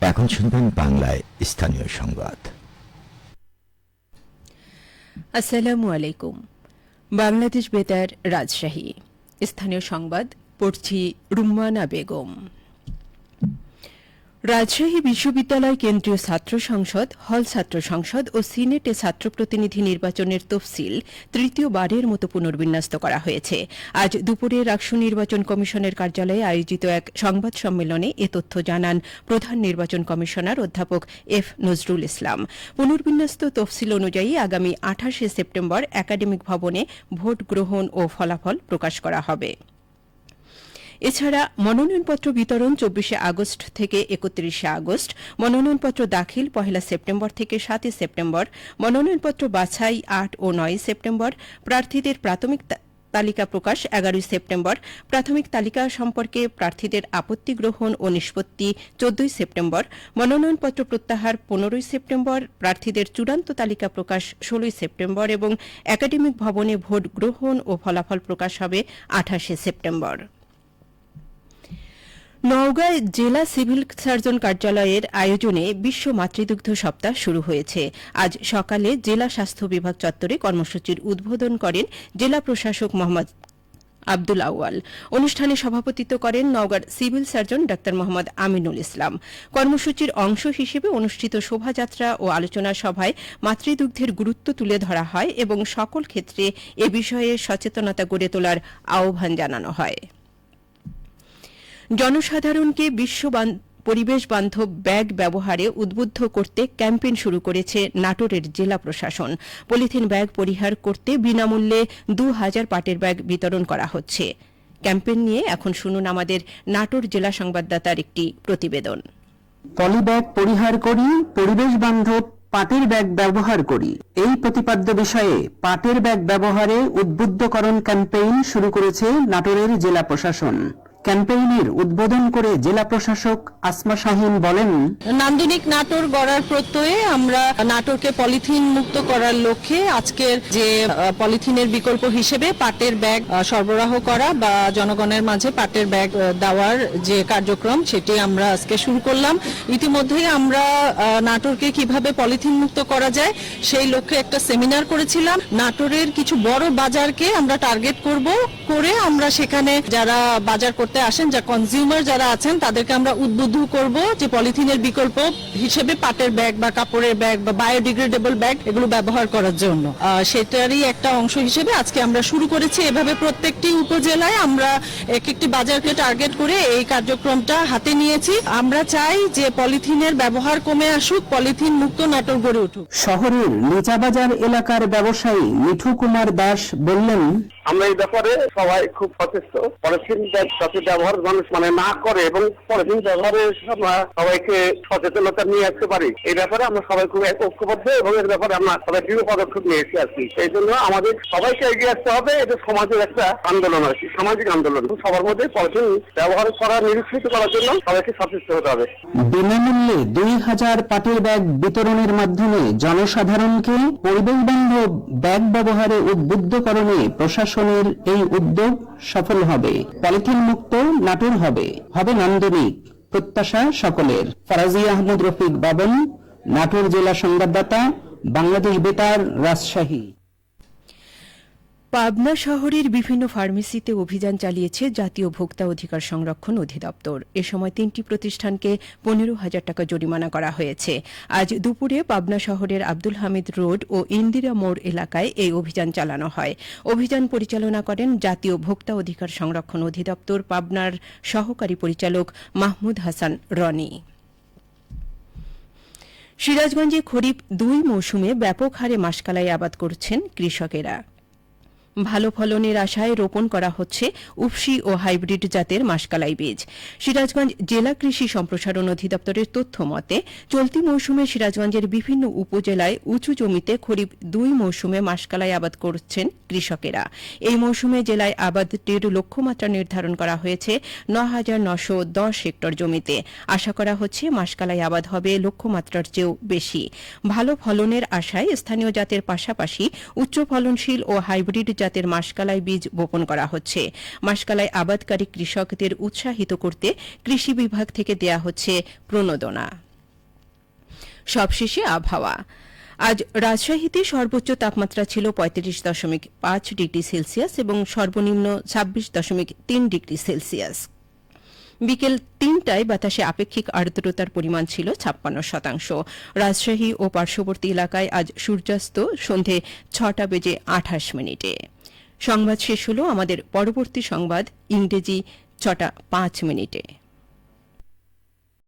এখন শুনবেন বাংলায় স্থানীয় সংবাদ। আসসালামু আলাইকুম। বাংলাদেশ বেতার রাজশাহী। স্থানীয় সংবাদ, পড়ছি রুম্মানা বেগম। রাজশাহী বিশ্ববিদ্যালয় কেন্দ্রীয় ছাত্র সংসদ, হল ছাত্র সংসদ ও সিনেটে ছাত্র প্রতিনিধি নির্বাচনের তফসিল তৃতীয়বারের মতো পুনর্বিন্যস্ত করা হয়েছে। আজ দুপুরে রাকসু নির্বাচন কমিশনের কার্যালয়ে আয়োজিত এক সংবাদ সম্মেলনে এ তথ্য জানান প্রধান নির্বাচন কমিশনার অধ্যাপক এফ নজরুল ইসলাম। পুনর্বিন্যস্ত তফসিল অনুযায়ী আগামী আঠাশে সেপ্টেম্বর একাডেমিক ভবনে ভোট গ্রহণ ও ফলাফল প্রকাশ করা হবে। এছাড়া মনোনয়নপত্র বিতরণ চব্বিশে আগস্ট থেকে একত্রিশে আগস্ট, মনোনয়নপত্র দাখিল পহেলা সেপ্টেম্বর থেকে সাতই সেপ্টেম্বর, মনোনয়নপত্র বাছাই আট ও নয় সেপ্টেম্বর, প্রার্থীদের প্রাথমিক তালিকা প্রকাশ এগারোই সেপ্টেম্বর, প্রাথমিক তালিকা সম্পর্কে প্রার্থীদের আপত্তি গ্রহণ ও নিষ্পত্তি চোদ্দই সেপ্টেম্বর, মনোনয়নপত্র প্রত্যাহার পনেরোই সেপ্টেম্বর, প্রার্থীদের চূড়ান্ত তালিকা প্রকাশ ষোলোই সেপ্টেম্বর এবং একাডেমিক ভবনে ভোট গ্রহণ ও ফলাফল প্রকাশ হবে আঠাশে সেপ্টেম্বর। নওগাঁয় জেলা সিভিল সার্জন কার্যালয়ের আয়োজনে বিশ্ব মাতৃদুগ্ধ সপ্তাহ শুরু হয়েছে। আজ সকালে জেলা স্বাস্থ্য বিভাগ চত্বরে কর্মসূচির উদ্বোধন করেন জেলা প্রশাসক মোহাম্মদ আব্দুল আউয়াল। অনুষ্ঠানে সভাপতিত্ব করেন নওগাঁর সিভিল সার্জন ডা মোহাম্মদ আমিনুল ইসলাম। কর্মসূচির অংশ হিসেবে অনুষ্ঠিত শোভাযাত্রা ও আলোচনা সভায় মাতৃদুগ্ধের গুরুত্ব তুলে ধরা হয় এবং সকল ক্ষেত্রে এ বিষয়ে সচেতনতা গড়ে তোলার আহ্বান জানানো হয়। জনসাধারণকে বিশ্ব পরিবেশ বান্ধব ব্যাগ ব্যবহারে উদ্বুদ্ধ করতে ক্যাম্পেইন শুরু করেছে নাটোরের জেলা প্রশাসন। পলিথিন ব্যাগ পরিহার করতে বিনামূল্যে দু হাজার পাটের ব্যাগ বিতরণ করা হচ্ছে। ক্যাম্পেইন নিয়ে এখন শুনুন আমাদের নাটোর জেলা সংবাদদাতার একটি প্রতিবেদন। পলিব্যাগ পরিহার করি, পরিবেশ বান্ধব পাটের ব্যাগ ব্যবহার করি। এই প্রতিপাদ্য বিষয়ে পাটের ব্যাগ ব্যবহারে উদ্বুদ্ধকরণ ক্যাম্পেইন শুরু করেছে নাটোরের জেলা প্রশাসন। ক্যাম্পেইনের উদ্বোধন করে জেলা প্রশাসক আসমা শাহিন বলেন, নান্দনিক নাটোর গড়ার প্রত্যয়ে আমরা নাটোরকে পলিথিন মুক্ত করার লক্ষ্যে আজকের যে পলিথিনের বিকল্প হিসেবে পাটের ব্যাগ সরবরাহ করা বা জনগণের মাঝে পাটের ব্যাগ দেওয়ার যে কার্যক্রম, সেটি আমরা আজকে শুরু করলাম। ইতিমধ্যেই আমরা নাটোরকে কীভাবে পলিথিন মুক্ত করা যায়, সেই লক্ষ্যে একটা সেমিনার করেছিলাম। নাটোরের কিছু বড় বাজারকে আমরা টার্গেট করব, করে আমরা সেখানে যারা বাজার আসেন যা কনজিউমার যারা আছেন, তাদেরকে আমরা উদ্বুদ্ধ করব যে পলিথিনের বিকল্প হিসেবে পাটের ব্যাগ বা কাপড়ের ব্যাগ বা বায়োডিগ্রেডেবল ব্যাগ এগুলো ব্যবহার করার জন্য। সেটারই একটা অংশ হিসেবে আজকে আমরা শুরু করেছি এভাবে প্রত্যেকটি উপজেলায়। আমরা এক একটি বাজারকে টার্গেট করে এই কার্যক্রমটা হাতে নিয়েছি। আমরা চাই যে পলিথিনের ব্যবহার কমে আসুক, পলিথিন মুক্ত নাটক গড়ে উঠুক। শহরের নিচাবাজার এলাকার ব্যবসায়ী মিঠু কুমার দাস বললেন আমরা এই ব্যাপারে সবাই খুব সচেষ্ট। পলিথিন যাতে ব্যবহার মানুষ মানে না করে এবং পলিথিন ব্যবহারের আমরা সবাইকে সচেতনতা নিয়ে আসতে পারি। এই ব্যাপারে আমরা সবাই খুব ঐক্যবদ্ধ এবং এর ব্যাপারে আমরা সবাই দৃঢ় পদক্ষেপ নিয়েছি আর কি। এই জন্য আমাদের সবাইকে এগিয়ে আসতে হবে। এটা সমাজের একটা আন্দোলন আর কি, সামাজিক আন্দোলন। সবার মধ্যে পলিথিন ব্যবহার করা নিরুৎসাহিত করার জন্য সবাইকে সচেষ্ট হতে হবে। বিনামূল্যে দুই হাজার পাটের ব্যাগ বিতরণের মাধ্যমে জনসাধারণকে পরিবেশ বান্ধব ব্যাগ ব্যবহারে উদ্বুদ্ধকরণে প্রশাসনের এই উদ্যোগ সফল হবে। পলিথিন মুক্ত নাটোর হবে। হবে নান্দনিক। প্রত্যাশা সকলের। ফরাজি আহমদ রফিক বাবন, নাটোর জেলা সংবাদদাতা, বাংলাদেশ বেতার, রাজশাহী। পাবনা শহরের বিভিন্ন ফার্মেসিতে অভিযান চালিয়েছে জাতীয় ভোক্তা অধিকার সংরক্ষণ অধিদপ্তর। এ সময় তিনটি প্রতিষ্ঠানকে পনেরো হাজার টাকা জরিমানা করা হয়েছে। আজ দুপুরে পাবনা শহরের আব্দুল হামিদ রোড ও ইন্দিরা মোড় এলাকায় এই অভিযান চালানো হয়। অভিযান পরিচালনা করেন জাতীয় ভোক্তা অধিকার সংরক্ষণ অধিদপ্তর পাবনার সহকারী পরিচালক মাহমুদ হাসান রনি। সিরাজগঞ্জে খরিফ দুই মৌসুমে ব্যাপক হারে মাসকালাই আবাদ করছেন কৃষকেরা। ভালো ফলনের আশায় রোপণ করা হচ্ছে উফসি ও হাইব্রিড জাতের মাসকালাই বীজ। সিরাজগঞ্জ জেলা কৃষি সম্প্রসারণ অধিদপ্তরের তথ্য মতে, চলতি মৌসুমে সিরাজগঞ্জের বিভিন্ন উপজেলায় উঁচু জমিতে খরিফ দুই মৌসুমে মাসকালাই আবাদ করছেন কৃষকেরা। এই মৌসুমে জেলায় আবাদটির লক্ষ্যমাত্রা নির্ধারণ করা হয়েছে ন হাজার নশো দশ হেক্টর জমিতে। আশা করা হচ্ছে মাসকালাই আবাদ হবে লক্ষ্যমাত্রার চেয়েও বেশি। ভালো ফলনের আশায় স্থানীয় জাতের পাশাপাশি উচ্চ ফলনশীল ও হাইব্রিড জাতের মাসকালাই বীজ বপন করা হচ্ছে। মাসকালাই আবাদকারী কৃষকদের উৎসাহিত করতে কৃষি বিভাগ থেকে দেয়া হচ্ছে প্রণোদনা। সবশেষে আবহাওয়া। আজ রাজশাহীতে সর্বোচ্চ তাপমাত্রা ছিল পঁয়ত্রিশ দশমিক পাঁচ ডিগ্রি সেলসিয়াস এবং সর্বনিম্ন ছাব্বিশ দশমিক তিন ডিগ্রি সেলসিয়াস। বিকেল তিনটায় বাতাসে আপেক্ষিক আর্দ্রতার পরিমাণ ছিল ছাপ্পান্ন শতাংশ। রাজশাহী ও পার্শ্ববর্তী এলাকায় আজ সূর্যাস্ত সন্ধে ছটা বেজে আঠাশ মিনিটে। সংবাদ শেষ হলো আমাদের পরবর্তী সংবাদ ইংরেজি ছটা পাঁচ মিনিটে।